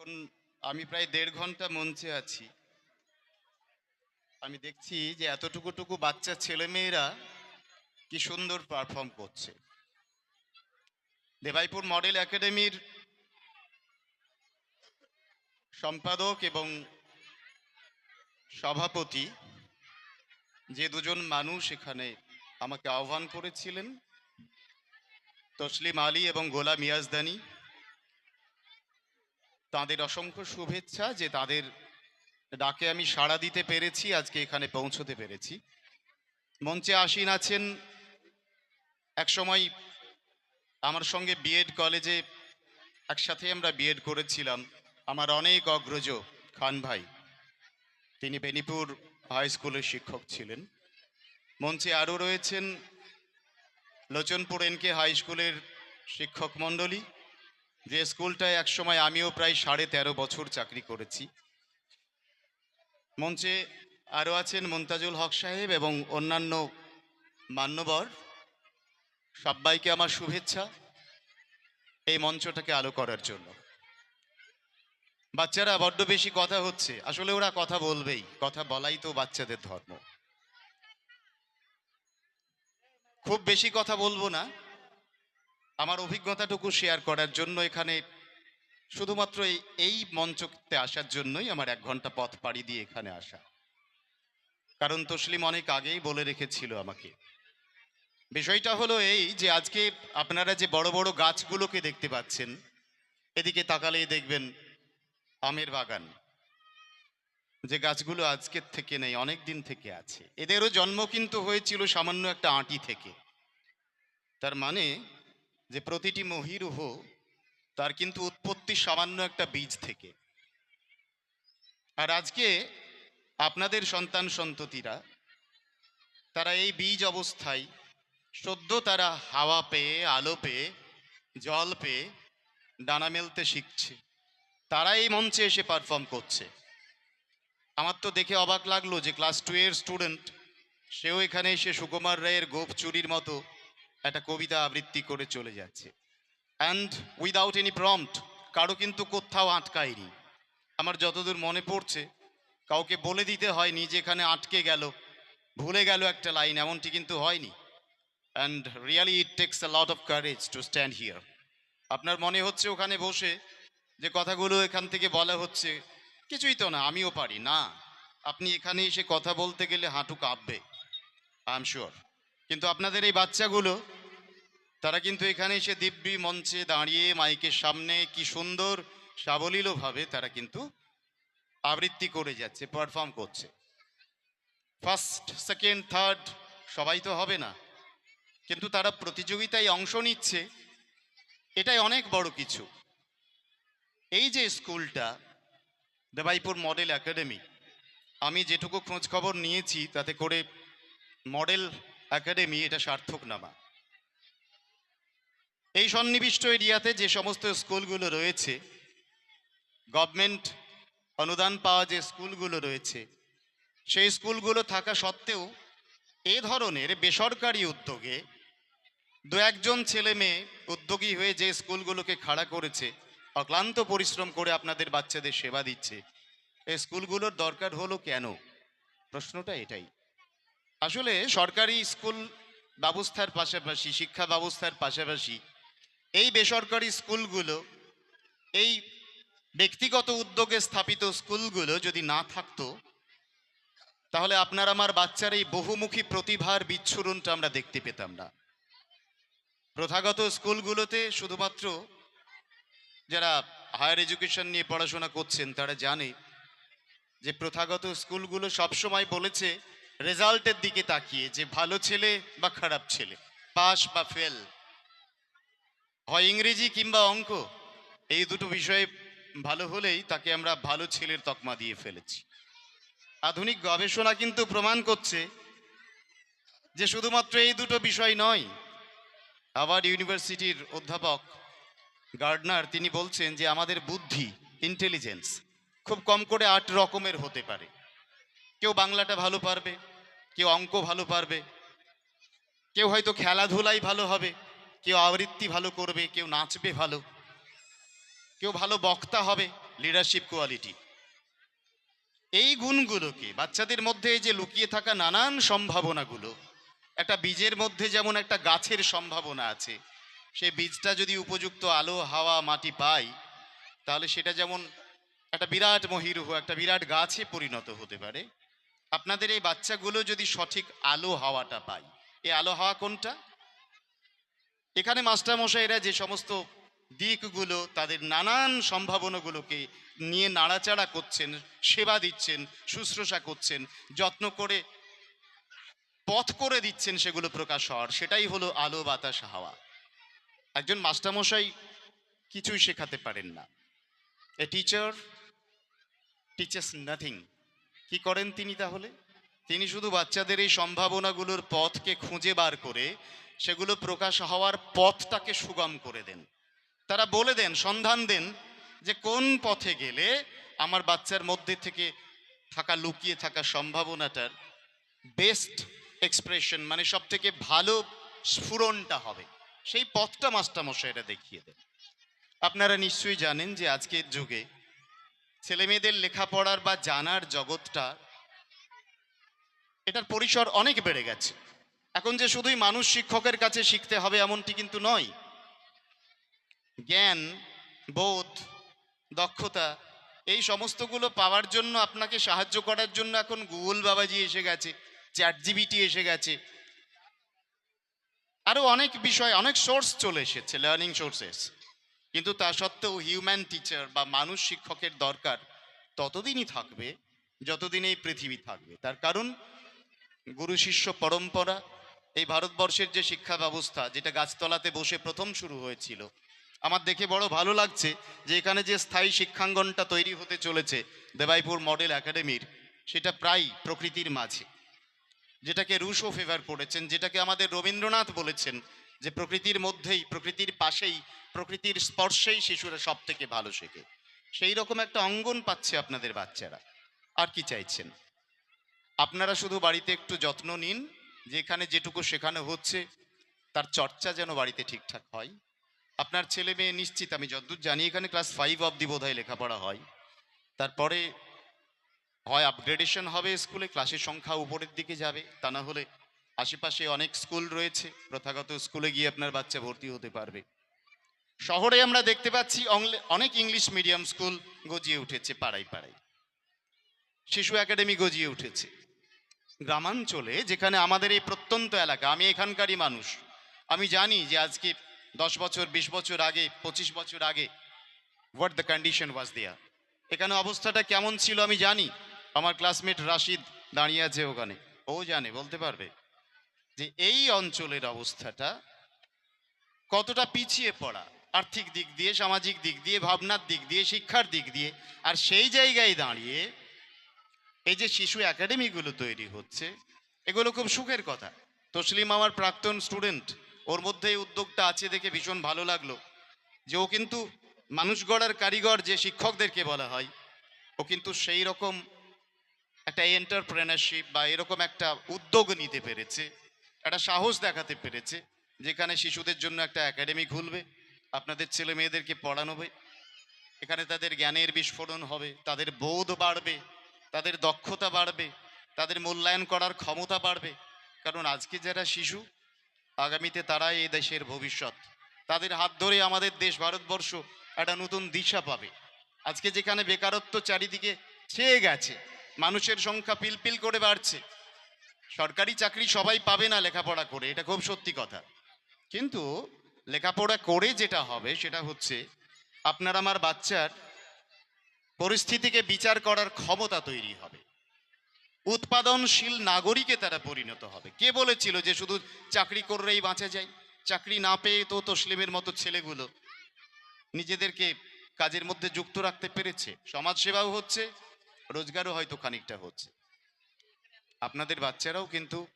এখন আমি প্রায় দেড় ঘণ্টা মঞ্চে আছি। আমি দেখছি যে এতটুকু টুকু বাচ্চা ছেলেমেয়েরা কি সুন্দর পারফর্ম করছে। দেবাইপুর মডেল একাডেমির সম্পাদক এবং সভাপতি যে দুজন মানুষ এখানে আমাকে আহ্বান করেছিলেন, তসলিম আলী এবং গোলাম ইয়াজদানি। তাদের অসংখ্য শুভেচ্ছা যে তাদের ডাকে আমি সাড়া দিতে পেরেছি, আজকে এখানে পৌঁছতে পেরেছি। মঞ্চে আসীন আছেন একসময় আমার সঙ্গে বিএড কলেজে একসাথে আমরা বিএড করেছিলাম, আমার অনেক অগ্রজ খান ভাই। তিনি বেনিপুর হাই স্কুলের শিক্ষক ছিলেন। মঞ্চে আরও রয়েছেন লোচনপুর এনকে হাই স্কুলের শিক্ষক মণ্ডলী যে স্কুলটায় একসময় আমিও প্রায় সাড়ে তেরো বছর চাকরি করেছি। মঞ্চে আরও আছেন মুমতাজুল হক সাহেব এবং অন্যান্য মান্যবর। সবাইকে আমার শুভেচ্ছা এই মঞ্চটাকে আলো করার জন্য। বাচ্চারা বড্ড বেশি কথা হচ্ছে, আসলে ওরা কথা বলবেই, কথা বলাই তো বাচ্চাদের ধর্ম। খুব বেশি কথা বলব না আমার অভিজ্ঞতাটুকু শেয়ার করার জন্য এখানে শুধুমাত্র এই মঞ্চতে আসার জন্যই আমার এক ঘণ্টা পথ পাড়ি দিয়ে এখানে আসা। কারণ তসলিম অনেক আগেই বলে রেখেছিল আমাকে। বিষয়টা হলো এই যে আজকে আপনারা যে বড় বড় গাছগুলোকে দেখতে পাচ্ছেন, এদিকে তাকালেই দেখবেন আমের বাগান। যে গাছগুলো আজকের থেকে নেই, অনেক দিন থেকে আছে। এদেরও জন্ম কিন্তু হয়েছিল সামান্য একটা আঁটি থেকে। তার মানে যে প্রতিটি মহিরুহ তার কিন্তু উৎপত্তি সামান্য একটা বীজ থেকে। আর আজকে আপনাদের সন্তান সন্ততিরা, তারা এই বীজ অবস্থায় সদ্য তারা হাওয়া পেয়ে, আলো পেয়ে, জল পেয়ে ডানা মেলতে শিখছে। তারা এই মঞ্চে এসে পারফর্ম করছে। আমার তো দেখে অবাক লাগল যে ক্লাস টু এর স্টুডেন্ট সেও এখানে এসে সুকুমার রায়ের গোপ চুরির মতো একটা কবিতা আবৃত্তি করে চলে যাচ্ছে। অ্যান্ড উইদাউট এনি প্রম্পট কারও কিন্তু কোথাও আটকায়নি। আমার যতদূর মনে পড়ছে, কাউকে বলে দিতে হয়নি যে এখানে আটকে গেল, ভুলে গেল একটা লাইন, এমনটি কিন্তু হয়নি। And really it takes a lot of courage to stand here আপনার মনে হচ্ছে ওখানে বসে যে কথাগুলো এখান থেকে বলা হচ্ছে, কিছুই তো না, আমিও পারি। না, আপনি এখানে এসে কথা বলতে গেলে হাঁটু কাঁপবে আই এম শিওর কিন্তু আপনাদের এই বাচ্চাগুলো, তারা কিন্তু এখানে এসে দিব্যি মঞ্চে দাঁড়িয়ে, মাইকের সামনে কি সুন্দর সাবলীলভাবে তারা কিন্তু আবৃত্তি করে যাচ্ছে পারফর্ম করছে। ফার্স্ট সেকেন্ড থার্ড সবাই তো হবে না। কিন্তু তারা প্রতিযোগিতায় অংশ নিচ্ছে, এটাই অনেক বড় কিছু। এই যে স্কুলটা, দেবাইপুর মডেল একাডেমি, আমি যেটুকু খোঁজ খবর নিয়েছি, তাতে করে মডেল একাডেমি, এটা সার্থক নামা এই সন্নিবিষ্ট এরিয়াতে যে সমস্ত স্কুলগুলো রয়েছে, গভর্নমেন্ট অনুদান পাওয়া যে স্কুলগুলো রয়েছে, সেই স্কুলগুলো থাকা সত্ত্বেও এ ধরনের বেসরকারি উদ্যোগে দু একজন ছেলে মেয়ে উদ্যোগী হয়ে যে স্কুলগুলোকে খাড়া করেছে, অক্লান্ত পরিশ্রম করে আপনাদের বাচ্চাদের সেবা দিচ্ছে, এই স্কুলগুলোর দরকার হলো কেন? প্রশ্নটা এটাই। আসলে সরকারি স্কুল ব্যবস্থার পাশাপাশি, শিক্ষা ব্যবস্থার পাশাপাশি এই বেসরকারি স্কুলগুলো, এই ব্যক্তিগত উদ্যোগে স্থাপিত স্কুলগুলো যদি না থাকতো, তাহলে আপনার আমার বাচ্চার এই বহুমুখী প্রতিভার বিচ্ছুরণটা আমরা দেখতে পেতাম না। প্রথাগত স্কুলগুলোতে শুধুমাত্র যারা হায়ার এডুকেশন নিয়ে পড়াশোনা করছেন, তারা জানে যে প্রথাগত স্কুলগুলো সবসময় বলেছে রেজাল্টের দিকে তাকিয়ে যে ভালো ছেলে বা খারাপ ছেলে, পাস বা ফেল। হয় ইংরেজি কিংবা অঙ্ক, এই দুটো বিষয়ে ভালো হলেই তাকে আমরা ভালো ছেলের তকমা দিয়ে ফেলেছি। আধুনিক গবেষণা কিন্তু প্রমাণ করছে যে শুধুমাত্র এই দুটো বিষয় নয়, হার্ভার্ড ইউনিভার্সিটির অধ্যাপক গার্ডনার তিনি বলছেন যে আমাদের বুদ্ধি ইন্টেলিজেন্স খুব কম করে আট রকমের হতে পারে। কেউ বাংলাটা ভালো পারবে কেউ অঙ্ক ভালো পারবে, কেউ হয়তো খেলাধুলাই ভালো হবে, কেউ আবৃত্তি ভালো করবে, কেউ নাচবে ভালো, কেউ ভালো বক্তা হবে লিডারশিপ কোয়ালিটি এই গুণগুলোকে, বাচ্চাদের মধ্যে যে লুকিয়ে থাকা নানান সম্ভাবনাগুলো, একটা বীজের মধ্যে যেমন একটা গাছের সম্ভাবনা আছে, সেই বীজটা যদি উপযুক্ত আলো, হাওয়া, মাটি পায় তাহলে সেটা যেমন একটা বিরাট মহিরুহ, একটা বিরাট গাছে পরিণত হতে পারে আপনাদের এই বাচ্চাগুলো যদি সঠিক আলো হাওয়াটা পায়, এই আলো হাওয়া কোনটা? এখানে মাস্টারমশাইরা যে সমস্ত দিকগুলো, তাদের নানান সম্ভাবনাগুলোকে নিয়ে নাড়াচাড়া করছেন, সেবা দিচ্ছেন, শুশ্রূষা করছেন, যত্ন করে পথ করে দিচ্ছেন সেগুলো প্রকাশ হওয়ার। সেটাই হলো আলো, বাতাস, হাওয়া। একজন মাস্টারমশাই কিছুই শেখাতে পারেন না। এ টিচার টিচার্স নাথিং কি করেন তিনি তাহলে? তিনি শুধু বাচ্চাদের এই সম্ভাবনাগুলোর পথকে খুঁজে বার করে সেগুলো প্রকাশ হওয়ার পথটাকে সুগম করে দেন। তারা বলে দেন, সন্ধান দেন যে কোন পথে গেলে আমার বাচ্চার মধ্যে থেকে থাকা, লুকিয়ে থাকা সম্ভাবনাটার বেস্ট এক্সপ্রেশন মানে সব থেকে ভালো স্ফুরণটা হবে। সেই পথটা মাস্টারমশাইরা দেখিয়ে দেন। আপনারা নিশ্চয়ই জানেন যে আজকের যুগে ছেলেমেয়েদের লেখাপড়ার বা জানার জগৎটা, এটার পরিসর অনেক বেড়ে গেছে। এখন যে শুধুই মানুষ শিক্ষকের কাছে শিখতে হবে এমনটি কিন্তু নয়। জ্ঞান, বোধ, দক্ষতা, এই সমস্তগুলো পাওয়ার জন্য আপনাকে সাহায্য করার জন্য এখন গুগল বাবাজি এসে গেছে চ্যাট জিবিটি এসে গেছে। আরও অনেক বিষয়, অনেক সোর্স চলে এসেছে লার্নিং সোর্সেস কিন্তু তা সত্ত্বেও হিউম্যান টিচার বা মানুষ শিক্ষকের দরকার ততদিনই থাকবে, যতদিন এই পৃথিবী থাকবে। তার কারণ, গুরু শিষ্য পরম্পরা, এই ভারতবর্ষের যে শিক্ষা ব্যবস্থা, যেটা গাছতলাতে বসে প্রথম শুরু হয়েছিল, আমার দেখে বড় ভালো লাগছে যে এখানে যে স্থায়ী শিক্ষাঙ্গনটা তৈরি হতে চলেছে, দেবাইপুর মডেল একাডেমির, সেটা প্রায় প্রকৃতির মাঝে। যেটাকে রুশো ফেভার করেছেন, যেটাকে আমাদের রবীন্দ্রনাথ বলেছেন যে প্রকৃতির মধ্যেই, প্রকৃতির পাশেই, প্রকৃতির স্পর্শেই শিশুরা সব থেকে ভালো শেখে। সেই রকম একটা অঙ্গন পাচ্ছে আপনাদের বাচ্চারা। আর কি চাইছেন? আপনারা শুধু বাড়িতে একটু যত্ন নিন, যেখানে যেটুকু শেখানো হচ্ছে, তার চর্চা যেন বাড়িতে ঠিকঠাক হয়। আপনার ছেলে মেয়ে নিশ্চিত, আমি যতদূর জানি, এখানে ক্লাস ফাইভ অবধি বোধ হয় লেখাপড়া হয়। তারপরে হয় আপগ্রেডেশন হবে স্কুলে, ক্লাসের সংখ্যা উপরের দিকে যাবে, তা না হলে আশেপাশে অনেক স্কুল রয়েছে, প্রথাগত স্কুলে গিয়ে আপনার বাচ্চা ভর্তি হতে পারবে। শহরে আমরা দেখতে পাচ্ছি অনেক ইংলিশ মিডিয়াম স্কুল গজিয়ে উঠেছে পাড়ায় পাড়ায়। শিশু একাডেমি গজিয়ে উঠেছে। গ্রামাঞ্চলে যেখানে আমাদের এই প্রত্যন্ত এলাকা, আমি এখানকারই মানুষ, আমি জানি যে আজকে দশ বছর, বিশ বছর আগে, পঁচিশ বছর আগে what the condition was there এখানে অবস্থাটা কেমন ছিল আমি জানি। আমার ক্লাসমেট রাশিদ দাঁড়িয়ে আছে ওখানে। ও জানে, বলতে পারবে। যে এই অঞ্চলের অবস্থাটা কতটা পিছিয়ে পড়া, আর্থিক দিক দিয়ে, সামাজিক দিক দিয়ে, ভাবনার দিক দিয়ে, শিক্ষার দিক দিয়ে, আর সেই জায়গায় দাঁড়িয়ে এই যে শিশু একাডেমিগুলো তৈরি হচ্ছে, এগুলো খুব সুখের কথা। তসলিম আমার প্রাক্তন স্টুডেন্ট, ওর মধ্যে এই উদ্যোগটা আছে দেখে ভীষণ ভালো লাগল যে ও কিন্তু মানুষ গড়ার কারিগর যে শিক্ষকদেরকে বলা হয়, ও কিন্তু সেই রকম একটা এন্টারপ্রেনারশিপ বা এরকম একটা উদ্যোগ নিতে পেরেছে। একটা সাহস দেখাতে পেরেছে, যেখানে শিশুদের জন্য একটা একাডেমি খুলবে, আপনাদের ছেলে মেয়েদেরকে পড়ানো হবে, এখানে তাদের জ্ঞানের বিস্ফোরণ হবে, তাদের বোধ বাড়বে, তাদের দক্ষতা বাড়বে, তাদের মূল্যায়ন করার ক্ষমতা বাড়বে। কারণ আজকে যারা শিশু, আগামীতে তারাই এই দেশের ভবিষ্যৎ। তাদের হাত ধরে আমাদের দেশ ভারতবর্ষ একটা নতুন দিশা পাবে। আজকে যেখানে বেকারত্ব চারিদিকে ছেয়ে গেছে, মানুষের সংখ্যা পিলপিল করে বাড়ছে সরকারি চাকরি সবাই পাবে না লেখাপড়া করে, এটা খুব সত্যি কথা। কিন্তু লেখাপড়া করে যেটা হবে সেটা হচ্ছে আপনার আমার বাচ্চার পরিস্থিতিকে বিচার করার ক্ষমতা তৈরি হবে। উৎপাদনশীল নাগরিকে তারা পরিণত হবে। কে বলেছিল যে শুধু চাকরি করলেই বাঁচা যায়? চাকরি না পেয়ে তো তসলিমের মতো ছেলেগুলো নিজেদেরকে কাজের মধ্যে যুক্ত রাখতে পেরেছে। সমাজসেবাও হচ্ছে, রোজগারও হয়তো খানিকটা হচ্ছে। আপনাদের বাচ্চারাও কিন্তু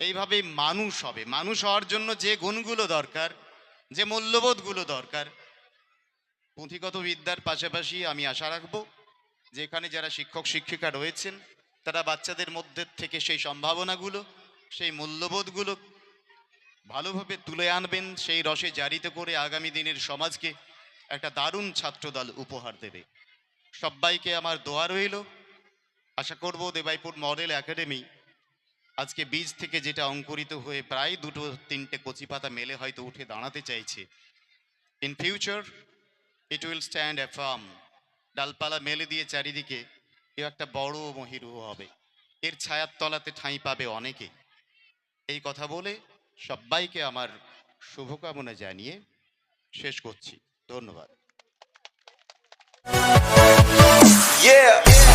এইভাবে মানুষ হবে। মানুষ হওয়ার জন্য যে গুণগুলো দরকার, যে মূল্যবোধগুলো দরকার, পুঁথিগত বিদ্যার পাশাপাশি আমি আশা রাখব যে এখানে যারা শিক্ষক, শিক্ষিকা রয়েছেন, তারা বাচ্চাদের মধ্যে থেকে সেই সম্ভাবনাগুলো, সেই মূল্যবোধগুলো ভালোভাবে তুলে আনবেন, সেই রসে জারিত করে আগামী দিনের সমাজকে একটা দারুণ ছাত্রদল উপহার দেবে। সবাইকে আমার দোয়া রইল। আশা করব দেবাইপুর মডেল একাডেমি আজকে বীজ থেকে যেটা অঙ্কুরিত হয়ে প্রায় দুটো তিনটে কচি পাতা মেলে হয়তো উঠে দাঁড়াতে চাইছে। In future it will stand a firm ডালপালা মেলে দিয়ে চারিদিকে কেউ একটা বড় মহিরু হবে। এর ছায়ার তলাতে ঠাঁই পাবে অনেকে। এই কথা বলে সবাইকে আমার শুভকামনা জানিয়ে শেষ করছি। ধন্যবাদ। Yeah.